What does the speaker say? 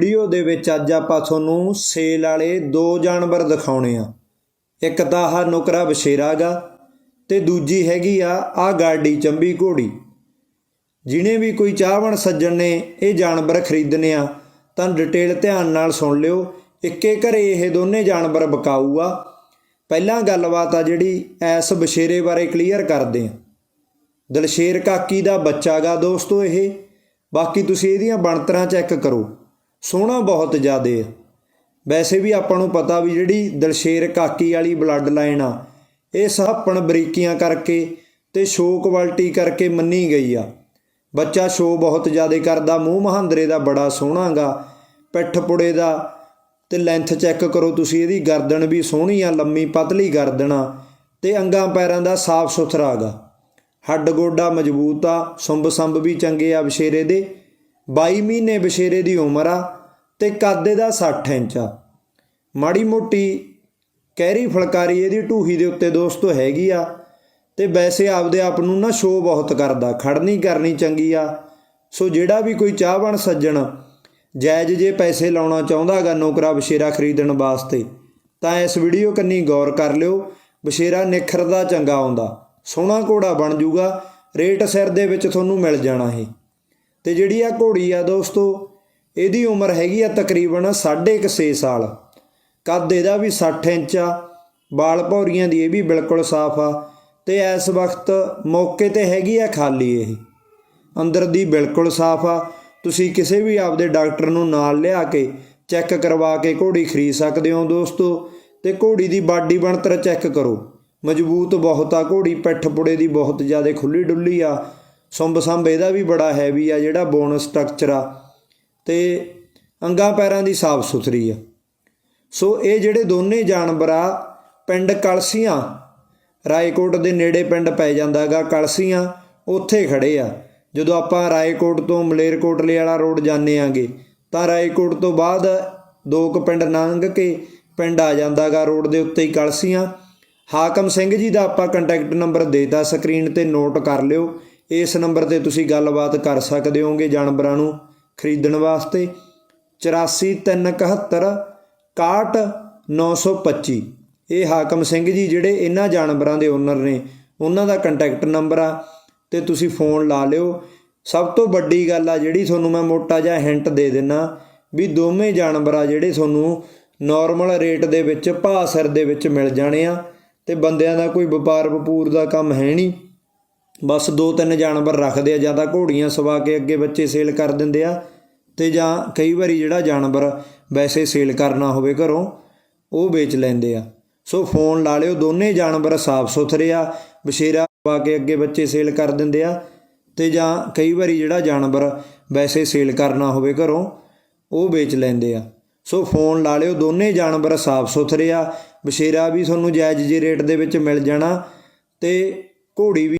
Video ਦੇ ਵਿੱਚ ਅੱਜ ਆਪਾਂ ਤੁਹਾਨੂੰ ਸੇਲ ਵਾਲੇ ਦੋ ਜਾਨਵਰ ਦਿਖਾਉਣੇ ਆ। ਇੱਕ ਤਾਂ ਆਹ ਨੁਕਰਾ ਬਸ਼ੇਰਾ ਗਾ ਤੇ ਦੂਜੀ ਹੈਗੀ ਆ ਆ ਗਾਡੀ ਚੰਬੀ ਘੋੜੀ। ਜਿਨੇ ਵੀ ਕੋਈ ਚਾਹਵਣ ਸੱਜਣ ਨੇ ਇਹ ਜਾਨਵਰ ਖਰੀਦਣੇ ਆ, ਤਾਂ ਡਿਟੇਲ ਧਿਆਨ ਨਾਲ ਸੁਣ ਲਿਓ। ਇੱਕੇ ਘਰੇ ਇਹ ਦੋਨੇ ਜਾਨਵਰ ਬਕਾਊ ਆ। ਪਹਿਲਾਂ ਗੱਲਬਾਤ ਆ ਜਿਹੜੀ ਐਸ ਬਸ਼ੇਰੇ ਬਾਰੇ ਕਲੀਅਰ ਕਰਦੇ ਆ। ਦਲਸ਼ੇਰ ਕਾਕੀ ਦਾ ਬੱਚਾ ਗਾ ਦੋਸਤੋ ਇਹ। ਬਾਕੀ ਤੁਸੀਂ ਇਹਦੀਆਂ ਬਣਤਰਾਂ ਚੈੱਕ ਕਰੋ। ਸੋਹਣਾ ਬਹੁਤ ਜ਼ਿਆਦੇ ਆ। ਵੈਸੇ ਵੀ ਆਪਾਂ ਨੂੰ ਪਤਾ ਵੀ ਜਿਹੜੀ ਦਲਸ਼ੇਰ ਕਾਕੀ ਵਾਲੀ ਬਲੱਡ ਲਾਈਨ ਆ, ਇਹ ਸਹੱਪਣ ਬਰੀਕੀਆਂ ਕਰਕੇ ਤੇ ਸ਼ੋ ਕੁਆਲਿਟੀ ਕਰਕੇ ਮੰਨੀ ਗਈ ਆ। ਬੱਚਾ ਸ਼ੋ ਬਹੁਤ ਜ਼ਿਆਦੇ ਕਰਦਾ, ਮੂੰਹ ਮਹਾਂਦਰੇ ਦਾ ਬੜਾ ਸੋਹਣਾ ਗਾ ਪਿੱਠ ਪੁੜੇ ਦਾ ਤੇ ਲੈਂਥ ਚੈੱਕ ਕਰੋ ਤੁਸੀਂ, ਇਹਦੀ ਗਰਦਨ ਵੀ ਸੋਹਣੀ ਆ, ਲੰਮੀ ਪਤਲੀ ਗਰਦਨ ਆ ਤੇ ਅੰਗਾਂ ਪੈਰਾਂ ਦਾ ਸਾਫ਼ ਸੁਥਰਾ ਗਾ। ਹੱਡ ਗੋਡਾ ਮਜ਼ਬੂਤ ਆ, ਸੁੰਬ ਸੰਬ ਵੀ ਚੰਗੇ ਆ ਬਸ਼ੇਰੇ ਦੇ। 22 ਮਹੀਨੇ ਬਸ਼ੇਰੇ ਦੀ ਉਮਰ ਆ ਤੇ ਕਾਦੇ ਦਾ 60 ਇੰਚ ਆ। ਮਾੜੀ ਮੋਟੀ ਕਹਿਰੀ ਫਲਕਾਰੀ ਇਹਦੀ ਢੂਹੀ ਦੇ ਉੱਤੇ ਦੋਸਤੋ ਹੈਗੀ ਆ ਤੇ ਵੈਸੇ ਆਪਦੇ ਆਪ ਨੂੰ ਨਾ ਸ਼ੋਅ ਬਹੁਤ ਕਰਦਾ, ਖੜਨੀ ਕਰਨੀ ਚੰਗੀ ਆ। ਸੋ ਜਿਹੜਾ ਵੀ ਕੋਈ ਚਾਹਵਣ ਸੱਜਣ ਜਾਇਜ਼ ਜੇ ਪੈਸੇ ਲਾਉਣਾ ਚਾਹੁੰਦਾਗਾ ਨੌਕਰਾ ਬਸ਼ੇਰਾ ਖਰੀਦਣ ਵਾਸਤੇ, ਤਾਂ ਇਸ ਵੀਡੀਓ ਕੰਨੀ ਗੌਰ ਕਰ ਲਿਓ, ਬਸ਼ੇਰਾ ਨਿਖਰਦਾ ਚੰਗਾ ਆਉਂਦਾ। ਸੋਹਣਾ ਘੋੜਾ ਬਣ ਜੂਗਾ, ਰੇਟ ਸਿਰ ਦੇ ਵਿੱਚ ਤੁਹਾਨੂੰ ਮਿਲ ਜਾਣਾ ਇਹ ਤੇ ਜਿਹੜੀ ਆ ਘੋੜੀ ਆ ਦੋਸਤੋ ਇਹਦੀ ਉਮਰ ਹੈਗੀ ਆ ਤਕਰੀਬਨ 6.5 ਸਾਲ। ਕੱਦ ਇਹਦਾ ਵੀ 60 ਇੰਚ ਆ ਬਾਲ ਭੌਰੀਆਂ ਦੀ ਇਹ ਵੀ ਬਿਲਕੁਲ ਸਾਫ਼ ਆ। ਤੇ ਇਸ ਵਕਤ ਮੌਕੇ ਤੇ ਹੈਗੀ ਆ ਖਾਲੀ ਇਹ। ਅੰਦਰ ਦੀ ਬਿਲਕੁਲ ਸਾਫ਼ ਆ। ਤੁਸੀਂ ਕਿਸੇ ਵੀ ਆਪਦੇ ਡਾਕਟਰ ਨੂੰ ਨਾਲ ਲਿਆ ਕੇ ਚੈੱਕ ਕਰਵਾ ਕੇ ਘੋੜੀ ਖਰੀਦ ਸਕਦੇ ਹੋ ਦੋਸਤੋ। ਤੇ ਘੋੜੀ ਦੀ ਬਾਡੀ ਬਣਤਰ ਚੈੱਕ ਕਰੋ। ਮਜ਼ਬੂਤ ਬਹੁਤ ਆ, ਘੋੜੀ ਪਿੱਠ ਪੁੜੇ ਦੀ ਬਹੁਤ ਜ਼ਿਆਦਾ ਖੁੱਲੀ ਡੁੱਲੀ ਆ। ਸੁੰਬ ਸੰਭ ਇਹਦਾ ਵੀ ਬੜਾ ਹੈਵੀ ਆ ਜਿਹੜਾ ਬੋਨ ਸਟਰਕਚਰ ਆ। ਤੇ ਅੰਗਾਂ ਪੈਰਾਂ ਦੀ ਸਾਫ਼ ਸੁਥਰੀ ਆ। ਸੋ ਇਹ ਜਿਹੜੇ ਦੋਨੇ ਜਾਨਵਰ ਆ, ਪਿੰਡ ਕਲਸੀਆਂ, ਰਾਏਕੋਟ ਦੇ ਨੇੜੇ ਪਿੰਡ ਪੈ ਜਾਂਦਾਗਾ, ਕਲਸੀਆਂ ਉੱਥੇ ਖੜੇ ਆ। ਜਦੋਂ ਆਪਾਂ ਰਾਏਕੋਟ ਤੋਂ ਮਲੇਰਕੋਟਲੇ ਵਾਲਾ ਰੋਡ ਜਾਂਦੇ ਆਂਗੇ, ਤਾਂ ਰਾਏਕੋਟ ਤੋਂ ਬਾਅਦ ਦੋ ਕੁ ਪਿੰਡ ਲੰਘ ਕੇ ਪਿੰਡ ਆ ਜਾਂਦਾਗਾ ਰੋਡ ਦੇ ਉੱਤੇ ਹੀ ਕਲਸੀਆਂ। ਹਾਕਮ ਸਿੰਘ ਜੀ ਦਾ ਆਪਾਂ ਕੰਟੈਕਟ ਨੰਬਰ ਦੇਤਾ ਸਕਰੀਨ ਤੇ ਨੋਟ ਕਰ ਲਿਓ। ਇਸ ਨੰਬਰ ਤੇ ਤੁਸੀਂ ਗੱਲਬਾਤ ਕਰ ਸਕਦੇ ਹੋਗੇ ਜਾਨਵਰਾਂ ਨੂੰ। ਖਰੀਦਣ ਵਾਸਤੇ 843171 61925 ਇਹ ਹਾਕਮ ਸਿੰਘ ਜੀ ਜਿਹੜੇ ਇਹਨਾਂ ਜਾਨਵਰਾਂ ਦੇ ਓਨਰ ਨੇ, ਉਹਨਾਂ ਦਾ ਕੰਟੈਕਟ ਨੰਬਰ ਆ ਤੇ ਤੁਸੀਂ ਫੋਨ ਲਾ ਲਿਓ। ਸਭ ਤੋਂ ਵੱਡੀ ਗੱਲ ਆ ਜਿਹੜੀ ਤੁਹਾਨੂੰ ਮੈਂ ਮੋਟਾ ਜਿਹਾ ਹਿੰਟ ਦੇ ਦਿੰਨਾ ਵੀ ਦੋਵੇਂ ਜਾਨਵਰ ਆ ਜਿਹੜੇ ਤੁਹਾਨੂੰ ਨਾਰਮਲ ਰੇਟ ਦੇ ਵਿੱਚ ਭਾਅ ਸਿਰ ਦੇ ਵਿੱਚ ਮਿਲ ਜਾਣੇ ਆ ਤੇ ਬੰਦਿਆਂ ਦਾ ਕੋਈ ਵਪਾਰ ਵਪੂਰ ਦਾ ਕੰਮ ਹੈ ਨਹੀਂ। ਬਸ ਦੋ ਤਿੰਨ ਜਾਨਵਰ ਰੱਖਦੇ ਆ, ਜਾਂ ਤਾਂ ਘੋੜੀਆਂ ਸਵਾ ਕੇ ਅੱਗੇ ਬੱਚੇ ਸੇਲ ਕਰ ਦਿੰਦੇ ਆ ਤੇ ਜਾਂ ਕਈ ਵਾਰੀ ਜਿਹੜਾ ਜਾਨਵਰ ਵੈਸੇ ਸੇਲ ਕਰਨਾ ਹੋਵੇ ਘਰੋਂ, ਉਹ ਵੇਚ ਲੈਂਦੇ ਆ। ਸੋ ਫੋਨ ਲਾ ਲਿਓ, ਦੋਨੇ ਜਾਨਵਰ ਸਾਫ਼ ਸੁਥਰੇ ਆ ਬਸ਼ੇਰਾ ਪਾ ਕੇ ਅੱਗੇ ਬੱਚੇ ਸੇਲ ਕਰ ਦਿੰਦੇ ਆ, ਤੇ ਜਾਂ ਕਈ ਵਾਰੀ ਜਿਹੜਾ ਜਾਨਵਰ ਵੈਸੇ ਸੇਲ ਕਰਨਾ ਹੋਵੇ ਘਰੋਂ, ਉਹ ਵੇਚ ਲੈਂਦੇ ਆ। ਸੋ ਫੋਨ ਲਾ ਲਿਓ, ਦੋਨੇ ਜਾਨਵਰ ਸਾਫ਼ ਸੁਥਰੇ ਆ ਬਸ਼ੇਰਾ ਵੀ ਤੁਹਾਨੂੰ ਜਾਇਜ਼ ਜੇ ਰੇਟ ਦੇ ਵਿੱਚ ਮਿਲ ਜਾਣਾ, ਤੇ ਘੋੜੀ ਵੀ